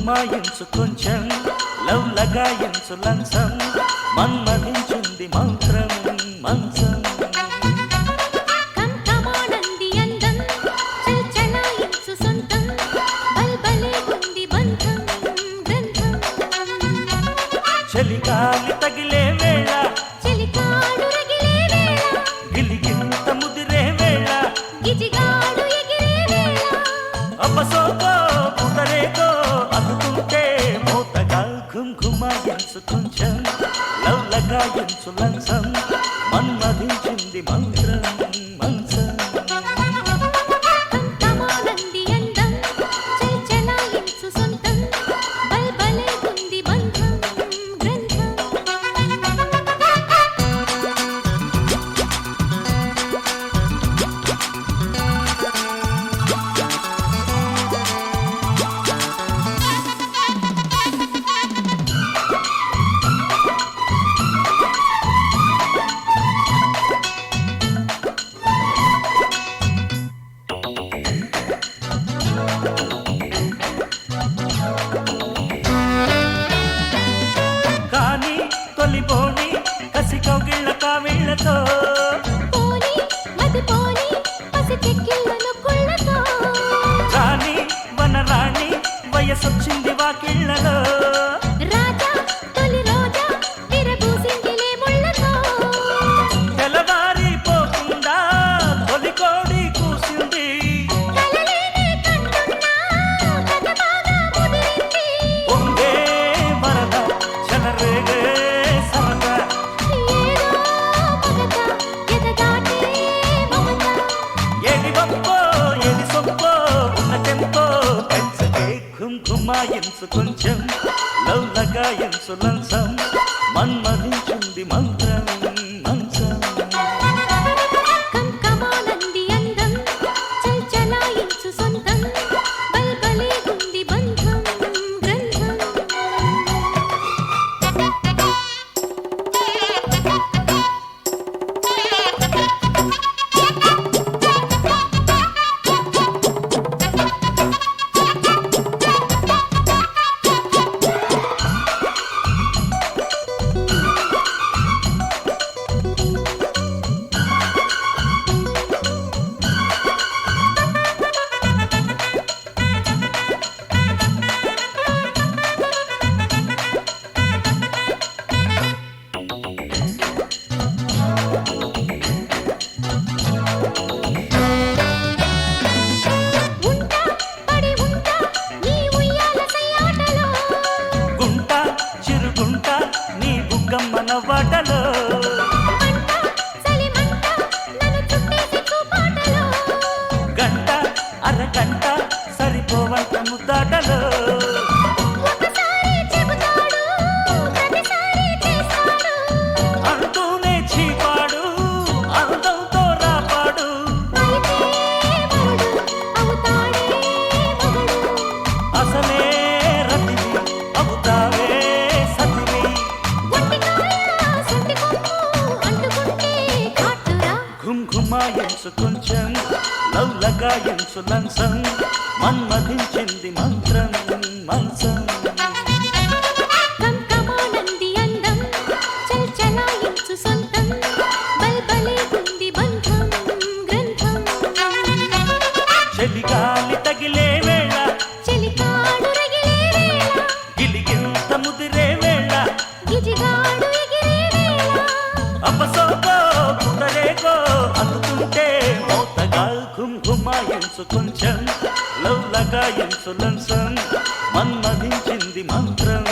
అమ్మాయించు కొంచెం లవ్ లగాయించు లంచం మన్మదించింది మంత్రం మంచం. ఎగిరే వేళ. సుఖం చుట్టించం లవ్ లగాయించు లంచం మన్మధించింది మన్ বল అమ్మాయించు కొంచెం లవ్ లగాయించు లంచం. మన్మదించింది మంత్రం. అసలే రతివి అవుతావే సతివి. ఘుమ్ ఘుమాయించు కొంచెం లవ్లగాయించు లంచం మన్మధించింది మంత్రం మంచం. చెలిగా అపసోకో గుండలేకో అందుకుంటే కొంచెం లవ్లగా ఎంచు లంచం మన్మదించింది మంత్రం.